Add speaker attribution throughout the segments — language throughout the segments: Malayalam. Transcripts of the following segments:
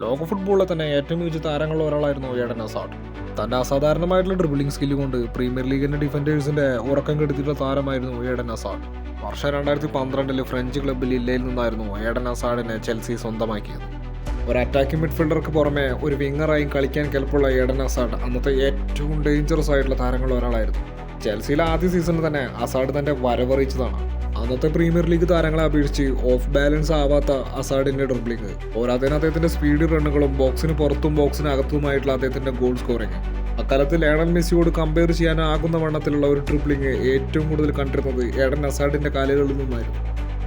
Speaker 1: ലോക ഫുട്ബോളിലെ തന്നെ ഏറ്റവും മികച്ച താരങ്ങളിൽ ഒരാളായിരുന്നു ഏഡൻ അസാഡ് തന്റെ അസാധാരണമായിട്ടുള്ള ഡ്രിബിളിംഗ് സ്കില്ല് കൊണ്ട് പ്രീമിയർ ലീഗിന്റെ ഡിഫൻഡേഴ്സിന്റെ ഉറക്കം കെടുത്തിട്ടുള്ള താരമായിരുന്നു ഏഡൻ അസാഡ് വർഷം രണ്ടായിരത്തി പന്ത്രണ്ടിൽ ഫ്രഞ്ച് ക്ലബ്ബിൽ ഇല്ലയിൽ നിന്നായിരുന്നു ഏഡൻ അസാഡിനെ ചെൽസി സ്വന്തമാക്കിയത്. ഒരു അറ്റാക്കിംഗ് മിഡ്ഫീൽഡർക്ക് പുറമെ ഒരു വിങ്ങറായും കളിക്കാൻ കെൽപ്പുള്ള ഏഡൻ അസാഡ് അന്നത്തെ ഏറ്റവും ഡേഞ്ചറസ് ആയിട്ടുള്ള താരങ്ങളിൽ ഒരാളായിരുന്നു. ചെൽസിയിലെ ആദ്യ സീസണിൽ തന്നെ അസാഡ് തന്റെ വരവറിയിച്ചതാണ് അന്നത്തെ പ്രീമിയർ ലീഗ് താരങ്ങളെ അപേക്ഷിച്ച് ഓഫ് ബാലൻസ് ആവാത്ത അസാഡിന്റെ ഡ്രിബ്ലിംഗ് പോരാത്തതിന് അദ്ദേഹത്തിന്റെ സ്പീഡ് റണ്ണുകളും ബോക്സിന് പുറത്തും ബോക്സിന് അകത്തുമായിട്ടുള്ള അദ്ദേഹത്തിന്റെ ഗോൾ സ്കോറിംഗ് അക്കാലത്ത് ലേണൽ മെസ്സിയോട് കമ്പയർ ചെയ്യാനാകുന്ന വണ്ണത്തിലുള്ള ഒരു ട്രിപ്ലിംഗ് ഏറ്റവും കൂടുതൽ കണ്ടിരുന്നത് ഏഡൻ അസാഡിന്റെ കാലുകളിൽ നിന്നായിരുന്നു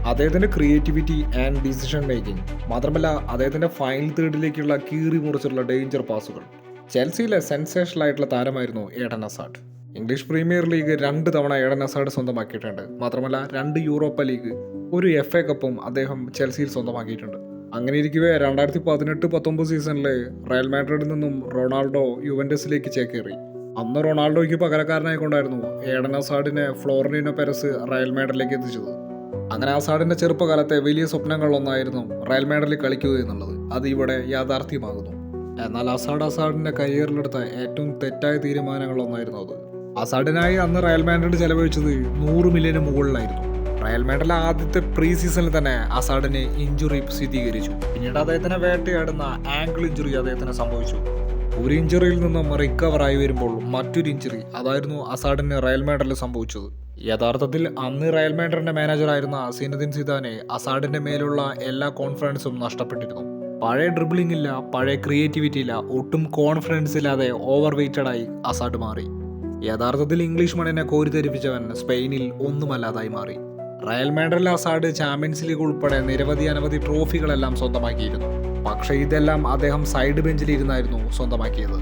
Speaker 1: അദ്ദേഹത്തിന്റെ ക്രിയേറ്റിവിറ്റി ആൻഡ് ഡിസിഷൻ മേക്കിംഗ് മാത്രമല്ല അദ്ദേഹത്തിന്റെ ഫൈനൽ തേർഡിലേക്കുള്ള കീറി മുറിച്ചുള്ള ഡേഞ്ചർ പാസുകൾ ചെൽസിയിലെ സെൻസേഷണൽ ആയിട്ടുള്ള താരമായിരുന്നു Eden Hazard. English Premier League രണ്ട് തവണ ഏഡൻ അസാഡ് സ്വന്തമാക്കിയിട്ടുണ്ട്. മാത്രമല്ല രണ്ട് യൂറോപ്പ ലീഗ് ഒരു എഫ് എ കപ്പും അദ്ദേഹം ചെൽസിയിൽ സ്വന്തമാക്കിയിട്ടുണ്ട്. അങ്ങനെ ഇരിക്കവേ രണ്ടായിരത്തി പതിനെട്ട് പത്തൊമ്പത് സീസണിൽ റയൽ മാഡ്രിഡിൽ നിന്നും റൊണാൾഡോ യുവൻഡസിലേക്ക് ചേക്കേറി. അന്ന് റൊണാൾഡോയ്ക്ക് പകരക്കാരനായി കൊണ്ടായിരുന്നു ഏഡൻ അസാഡിനെ ഫ്ലോറിനോ പെരസ് റയൽ മാഡ്രിഡിലേക്ക് എത്തിച്ചത്. അങ്ങനെ അസാഡിന്റെ ചെറുപ്പകാലത്തെ വലിയ സ്വപ്നങ്ങളിലൊന്നായിരുന്നു റയൽ മാഡ്രിഡിൽ കളിക്കുക എന്നുള്ളത്. അത് ഇവിടെ യാഥാർത്ഥ്യമാകുന്നു. എന്നാൽ അസാഡ് അസാഡിന്റെ കരിയറിലെടുത്ത ഏറ്റവും തെറ്റായ തീരുമാനങ്ങളൊന്നായിരുന്നു അത്. അസാഡിനായി അന്ന് റയൽ മാൻഡ്രിഡ് ചെലവഴിച്ചത് നൂറ് മില്യന് മുകളിലായിരുന്നു. റയൽ മാൻഡ്രിഡിലെ ആദ്യത്തെ പ്രീ സീസണിൽ തന്നെ അസാഡിന് ഇഞ്ചുറി സ്ഥിരീകരിച്ചു. പിന്നീട് അദ്ദേഹത്തിനെ വേട്ടയാടുന്ന ആംഗിൾ ഇഞ്ചുറി അദ്ദേഹത്തിന് സംഭവിച്ചു. ഒരു ഇഞ്ചുറിയിൽ നിന്നും റിക്കവർ ആയി വരുമ്പോൾ മറ്റൊരു ഇഞ്ചുറി അതായിരുന്നു അസാഡിന് റയൽ മാൻഡ്രിഡിൽ സംഭവിച്ചത്. യഥാർത്ഥത്തിൽ അന്ന് റയൽ മാഡ്രിഡിന്റെ മാനേജറായിരുന്ന സീനദിൻ സിദാനെ അസാഡിന്റെ മേലുള്ള എല്ലാ കോൺഫിഡൻസും നഷ്ടപ്പെട്ടിരുന്നു. പഴയ ഡ്രിബിളിംഗ് ഇല്ല പഴയ ക്രിയേറ്റിവിറ്റി ഇല്ല ഒട്ടും കോൺഫിഡൻസ് ഇല്ലാതെ ഓവർ വെയ്റ്റഡായി അസാഡ് മാറി. യഥാർത്ഥത്തിൽ ഇംഗ്ലീഷ് മണ്ണിനെ കോരിത്തെരിപ്പിച്ചവൻ സ്പെയിനിൽ ഒന്നുമല്ലാതായി മാറി. Real Madrid Hazard Champions League ഉൾപ്പെടെ നിരവധി അനവധി ട്രോഫികളെല്ലാം സ്വന്തമാക്കിയിരുന്നു. പക്ഷേ ഇതെല്ലാം അദ്ദേഹം സൈഡ് ബെഞ്ചിലിരുന്നായിരുന്നു സ്വന്തമാക്കിയത്.